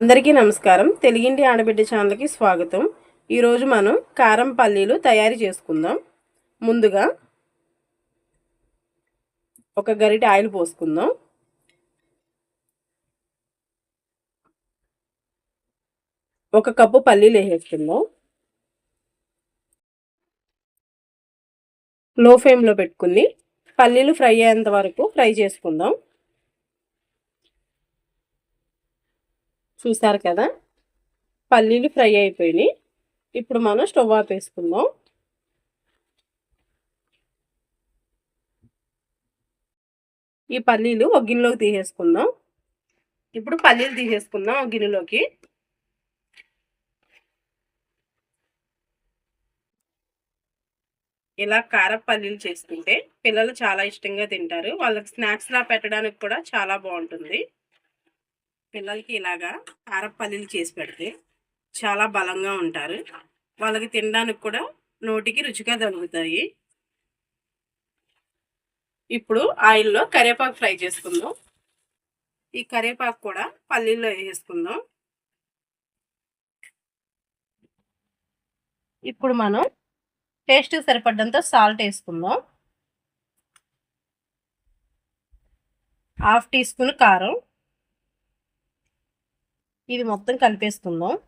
అందరికీ నమస్కారం. తెలుగింటి ఆడబిడ్డ ఛానల్కి స్వాగతం. ఈరోజు మనం కారం పల్లీలు తయారు చేసుకుందాం. ముందుగా ఒక గరిటె ఆయిల్ పోసుకుందాం. ఒక కప్పు పల్లీలు వేసేసుకుందాం. లో ఫ్లేమ్లో పెట్టుకుని పల్లీలు ఫ్రై అయ్యేంత వరకు ఫ్రై చేసుకుందాం. చూసారు కదా? పల్లీలు ఫ్రై అయిపోయినాయి. ఇప్పుడు మనం స్టవ్ ఆపేసుకుందాం ఈ పల్లీలు ఒక గిన్నెలోకి తీసేసుకుందాం. ఇప్పుడు పల్లీలు తీసేసుకుందాం ఒక గిన్నెలోకి. ఇలా కారపు పల్లీలు చేసుకుంటే పిల్లలు చాలా ఇష్టంగా తింటారు. వాళ్ళకి స్నాక్స్లా పెట్టడానికి కూడా చాలా బాగుంటుంది. పిల్లలకి ఇలాగా కారపల్లీలు చేసి పెడితే చాలా బలంగా ఉంటారు. వాళ్ళకి తినడానికి కూడా నోటికి రుచిగా తగులుతాయి ఇప్పుడు ఆయిల్లో కరివేపాకు ఫ్రై చేసుకుందాం. ఈ కరివేపాకు కూడా పల్లీల్లో వేసేసుకుందాం. ఇప్పుడు మనం టేస్ట్ సరిపడ్డంత సాల్ట్ వేసుకుందాం. హాఫ్ టీ స్పూన్ కారం. ఇది మొత్తం కలిపేసుకుందాం.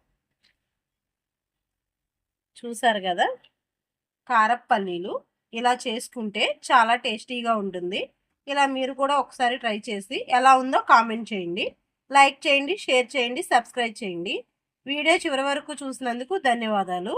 చూసారు కదా? కారపు పల్లీలు ఇలా చేసుకుంటే చాలా టేస్టీగా ఉంటుంది. ఇలా మీరు కూడా ఒకసారి ట్రై చేసి ఎలా ఉందో కామెంట్ చేయండి. లైక్ చేయండి షేర్ చేయండి సబ్స్క్రైబ్ చేయండి. వీడియో చివరి వరకు చూసినందుకు ధన్యవాదాలు.